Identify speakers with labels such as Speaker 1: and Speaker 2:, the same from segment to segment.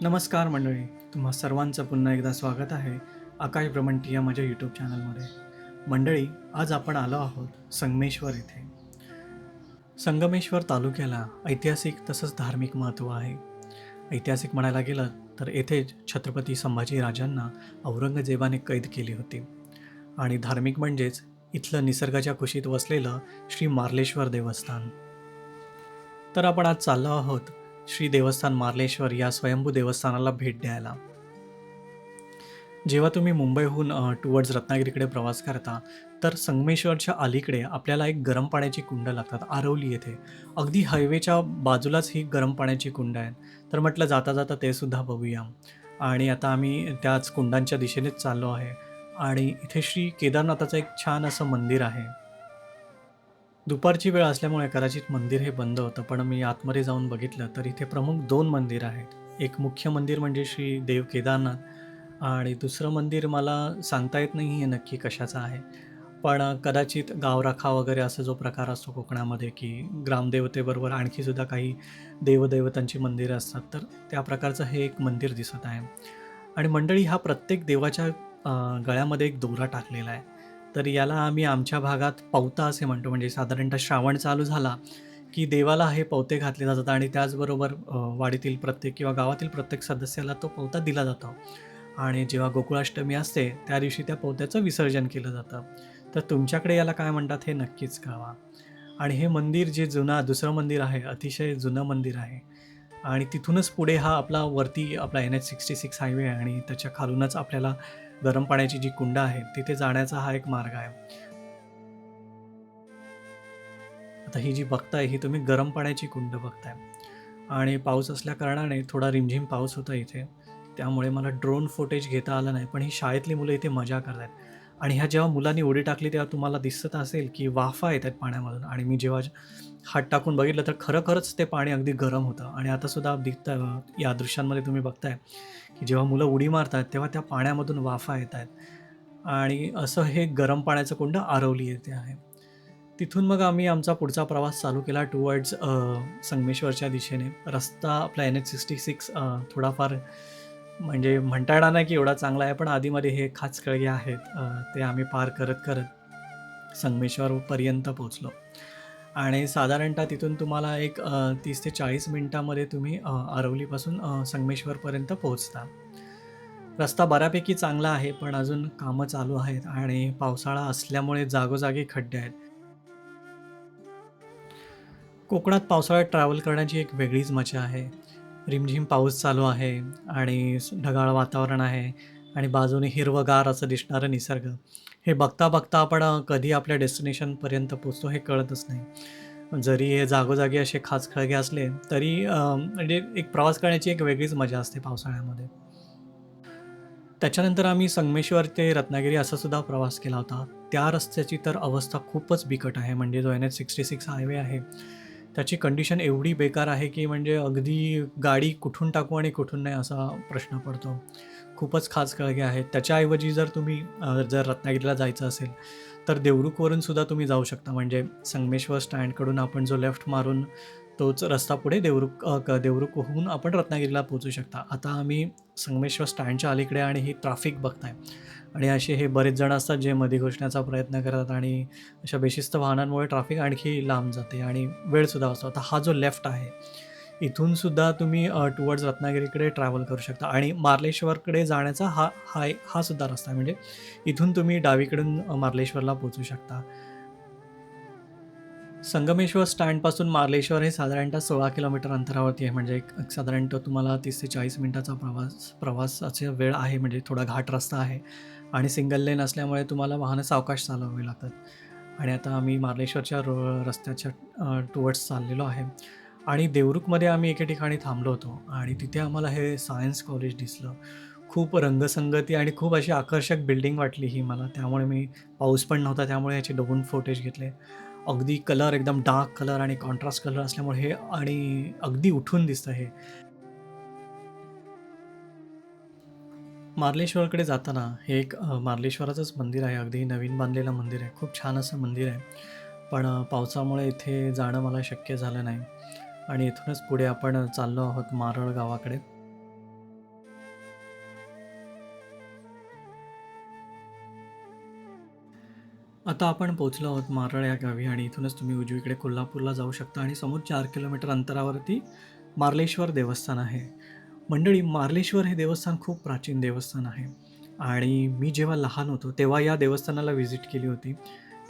Speaker 1: नमस्कार मंडळी तुम्हा सर्वांचं पुन्हा एकदा स्वागत आहे आकाश भ्रमंती या माझ्या यूट्यूब चॅनलमध्ये मंडळी आज आपण आलो आहोत संगमेश्वर येथे संगमेश्वर तालुक्याला ऐतिहासिक तसंच धार्मिक महत्त्व आहे. ऐतिहासिक म्हणायला गेलं तर येथेच छत्रपती संभाजी राजांना औरंगजेबाने कैद केली होती. आणि धार्मिक म्हणजेच इथलं निसर्गाच्या कुशीत वसलेलं श्री मार्लेश्वर देवस्थान. तर आपण आज चाललो आहोत श्री देवस्थान मार्लेश्वर या स्वयंभू देवस्थानाला भेट द्यायला. जेव्हा तुम्ही मुंबईहून टुवर्ड्स रत्नागिरीकडे प्रवास करता तर संगमेश्वरच्या अलीकडे आपल्याला एक गरम पाण्याची कुंड लागतात आरवली येथे. अगदी हायवेच्या बाजूलाच ही गरम पाण्याची कुंड आहे. तर म्हटलं जाता जाता ते सुद्धा बघूया. आणि आता आम्ही त्याच कुंडांच्या दिशेनेच चाललो आहे. आणि इथे श्री केदारनाथाचं एक छान असं मंदिर आहे. दुपारची वेळ असल्यामुळे कदाचित मंदिर हे बंद होतं पण मी आतमध्ये जाऊन बघितलं तर इथे प्रमुख दोन मंदिर आहेत. एक मुख्य मंदिर म्हणजे श्री देव केदारनाथ आणि दुसरं मंदिर मला सांगता येत नाही हे नक्की कशाचं आहे. पण कदाचित गावराखा वगैरे असा जो प्रकार असतो कोकणामध्ये की ग्रामदेवतेबरोबर आणखीसुद्धा काही देवदेवतांची मंदिरं असतात तर त्या प्रकारचं हे एक मंदिर दिसत आहे. आणि मंडळी हा प्रत्येक देवाच्या गळ्यामध्ये एक दोरा टाकलेला आहे. तर याला आम्ही आमच्या भागात पवता असे म्हणतो. म्हणजे साधारणतः श्रावण चालू झाला की देवाला हे पवते घातले जातात आणि त्याचबरोबर वाडीतील प्रत्येक किंवा गावातील प्रत्येक सदस्याला तो पवता दिला जातो. आणि जेव्हा गोकुळाष्टमी असते त्या दिवशी त्या पवत्याचं विसर्जन केलं जातं. तर तुमच्याकडे याला काय म्हणतात हे नक्कीच कळवा आणि हे मंदिर जे जुना दुसरं मंदिर आहे अतिशय जुनं मंदिर आहे. आणि तिथूनच पुढे हा आपला वरती आपला N H sixty six highway आहे आणि त्याच्या खालूनच आपल्याला गरम पाण्याची जी कुंड आहे तिथे जाण्याचा हा एक मार्ग आहे. आता ही जी बघताय ही तुम्ही गरम पाण्याची कुंड बघताय. आणि पाऊस असल्या कारणाने थोडा रिमझिम पाऊस होता इथे. त्यामुळे मला ड्रोन फुटेज घेता आलं नाही पण ही शाळेतली मुलं इथे मजा करत आहेत आणि ह्या जेव्हा मुलांनी उडी टाकली तेव्हा तुम्हाला दिसत असेल की वाफा येत आहेत पाण्यामधून. आणि मी जेव्हा हात टाकून बघितलं तर खरोखरच ते पाणी अगदी गरम होतं. आणि आतासुद्धा सुद्धा या दृश्यांमध्ये तुम्ही बघताय की जेव्हा मुलं उडी मारतात तेव्हा त्या पाण्यामधून वाफा येत आहेत आणि असं हे गरम पाण्याचं कुंड आरवली येते आहे. तिथून मग आम्ही आमचा पुढचा प्रवास चालू केला टुवर्ड्स संगमेश्वरच्या दिशेने. रस्ता आपला एन एच सिक्स्टी सिक्स थोडाफार म्हणजे म्हणता येणार नाही की एवढा चांगला आहे पण आधीमध्ये हे खाचखळगे आहेत ते आम्ही पार करत करत संगमेश्वरपर्यंत पोचलो आणि साधारणतः तिथून तुम्हाला एक तीस ते चाळीस मिनटामध्ये तुम्ही आरवलीपासून संगमेश्वरपर्यंत पोहोचता. रस्ता बऱ्यापैकी चांगला आहे पण अजून कामं चालू आहेत आणि पावसाळा असल्यामुळे जागोजागी खड्डे आहेत. कोकणात पावसाळ्यात ट्रॅव्हल करण्याची एक वेगळीच मजा आहे. रिमझिम पाऊस चालू आहे आणि ढगाळ वातावरण आहे. आणि बाजूने हिरवगार असं दिसणारं निसर्ग. हे बघता बघता आपण कधी आपल्या डेस्टिनेशनपर्यंत पोचतो हे कळतच नाही. जरी हे जागोजागी असे खास खळगे असले तरी म्हणजे एक प्रवास करण्याची एक वेगळीच मजा असते पावसाळ्यामध्ये. त्याच्यानंतर आम्ही संगमेश्वर ते रत्नागिरी असा सुद्धा प्रवास केला होता. त्या रस्त्याची तर अवस्था खूपच बिकट आहे म्हणजे जो N H sixty six highway आहे त्याची कंडिशन एवढी बेकार आहे की म्हणजे अगदी गाडी कुठून टाकू आणि कुठून नाही असा प्रश्न पडतो. खूपच खास कळगे आहेत. त्याच्याऐवजी जर तुम्ही जर रत्नागिरीला जायचं असेल तर देवरुखवरून सुद्धा तुम्ही जाऊ शकता. म्हणजे संगमेश्वर स्टँडकडून आपण जो लेफ्ट मारून तोच रस्ता पुढे देवरुख देवरुखहून आपण रत्नागिरीला पोहोचू शकता. आता आम्ही संगमेश्वर स्टँडच्या अलीकडे आणि ही ट्रॅफिक बघताय. आणि असे हे बरेच जण असतात जे मध्ये घुसण्याचा प्रयत्न करतात आणि अशा बेशिस्त वाहनांमुळे ट्रॅफिक आणखी लांब जाते आणि वेळसुद्धा असतो आता हा जो लेफ्ट आहे इथून सुद्धा तुम्ही टुवर्ड्स रत्नागिरीकडे ट्रॅव्हल करू शकता. आणि मार्लेश्वरकडे जाण्याचा हा हा हा सुद्धा रस्ता म्हणजे इथून तुम्ही डावीकडून मार्लेश्वरला पोचू शकता. संगमेश्वर स्टँडपासून मार्लेश्वर हे साधारणतः सोळा किलोमीटर अंतरावरती आहे. म्हणजे एक एक साधारणतः तुम्हाला तीस ते चाळीस मिनटाचा प्रवास प्रवासाचा वेळ आहे. म्हणजे थोडा घाट रस्ता आहे. आणि सिंगल लेन असल्यामुळे तुम्हाला वाहनं सावकाश चालवावी लागतात. आणि आता आम्ही मार्लेश्वरच्या रो रस्त्याच्या टुवर्ड्स चाललेलो आहे. आणि देवरुखमध्ये आम्ही एके ठिकाणी थांबलो होतो आणि तिथे आम्हाला हे सायन्स कॉलेज दिसलं. खूप रंगसंगती आणि खूप अशी आकर्षक बिल्डिंग वाटली ही मला. त्यामुळे मी पाऊस पण नव्हता त्यामुळे याचे दोन फोटेज घेतले. अगदी कलर एकदम डार्क कलर आणि कॉन्ट्रास्ट कलर असल्यामुळे हे आणि अगदी उठून दिसतं हे. मार्लेश्वरकडे जाताना हे एक मार्लेश्वराचंच मंदिर आहे. अगदी नवीन बांधलेलं मंदिर आहे. खूप छान असं मंदिर आहे. पण पावसामुळे इथे जाणं मला शक्य झालं नाही. आणि इथूनच पुढे आपण चाललो आहोत मारळ गावाकडे. आता आपण पोहोचलो आहोत मारळ या गावी आणि इथूनच तुम्ही उजवीकडे कोल्हापूरला जाऊ शकता आणि समोर चार किलोमीटर अंतरावरती मार्लेश्वर देवस्थान आहे. मंडळी मार्लेश्वर हे देवस्थान खूप प्राचीन देवस्थान आहे. आणि मी जेव्हा लहान होतो तेव्हा या देवस्थानाला व्हिजिट केली होती.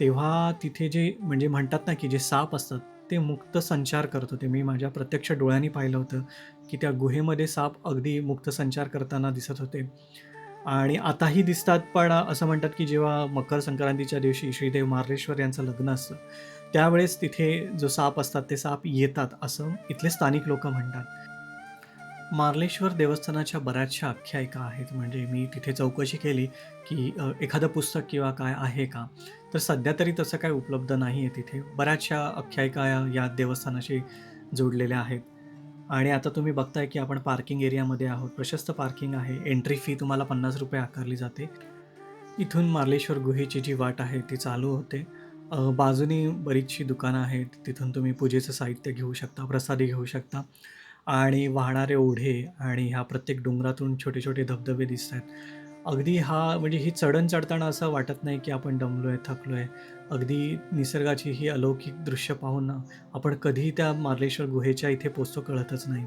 Speaker 1: तेव्हा तिथे जे म्हणजे म्हणतात ना की जे साप असतात ते मुक्त संचार करत होते. मी माझ्या प्रत्यक्ष डोळ्यांनी पाहिलं होतं की त्या गुहेमध्ये साप अगदी मुक्त संचार करताना दिसत होते. आणि आताही दिसतात पण असं म्हणतात की जेव्हा मकर संक्रांतीच्या दिवशी श्रीदेव मार्लेश्वर यांचं लग्न असतं त्यावेळेस तिथे जो साप असतात ते साप येतात असं इथले स्थानिक लोक म्हणतात. मार्लेश्वर देवस्थानाच्या बऱ्याचशा आख्यायिका आहेत. म्हणजे मी तिथे चौकशी केली की एखादं पुस्तक किंवा काय आहे का? तर सध्या तरी तसं काय उपलब्ध नाही आहे तिथे. बऱ्याचशा आख्यायिका या या देवस्थानाशी जोडलेल्या आहेत. आणि आता तुम्ही बघताय की आपण पार्किंग एरियामध्ये आहोत. प्रशस्त पार्किंग आहे. एंट्री फी तुम्हाला पन्नास रुपये आकारली जाते. इथून मार्लेश्वर गुहेची जी वाट आहे ती चालू होते. बाजूनी बरीचशी दुकानं आहेत. तिथून तुम्ही पूजेचं साहित्य घेऊ शकता प्रसादी घेऊ शकता. आणि वाहणारे ओढे आणि ह्या प्रत्येक डोंगरातून छोटे छोटे धबधबे दिसत आहेत. अगदी हा म्हणजे ही चढण चढताना असं वाटत नाही की आपण दमलो आहे थकलो आहे अगदी निसर्गाची ही अलौकिक दृश्य पाहून आपण कधी त्या मार्लेश्वर गुहेच्या इथे पोचतो कळतच नाही.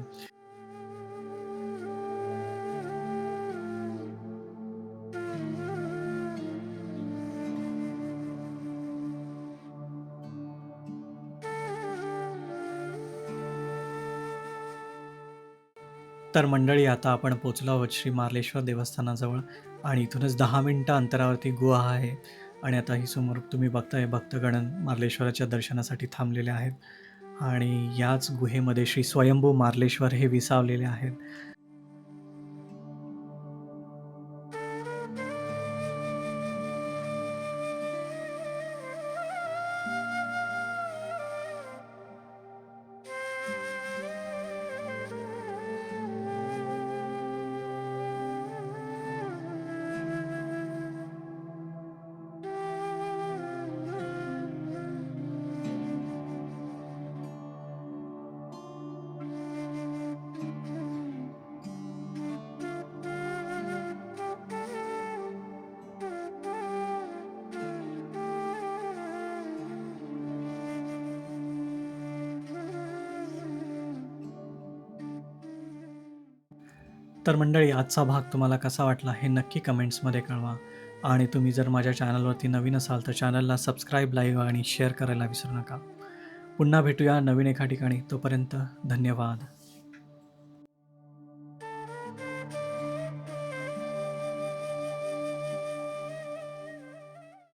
Speaker 1: तर मंडळी आता आपण पोचलो आहोत श्री मार्लेश्वर देवस्थानाजवळ आणि इथूनच दहा मिनटं अंतरावरती गुहा आहे आणि आता ही समोर तुम्ही बघताय भक्तगण मार्लेश्वराच्या दर्शनासाठी थांबलेले आहेत आणि याच गुहेमध्ये श्री स्वयंभू मार्लेश्वर हे विसावलेले आहेत. तर मंडळी आजचा भाग तुम्हाला कसा वाटला हे नक्की कमेंट्समध्ये कळवा. आणि तुम्ही जर माझ्या चॅनलवरती नवीन असाल तर चॅनलला सबस्क्राईब लाईव्ह आणि शेअर करायला विसरू नका. पुन्हा भेटूया नवीन एका ठिकाणी. तोपर्यंत धन्यवाद.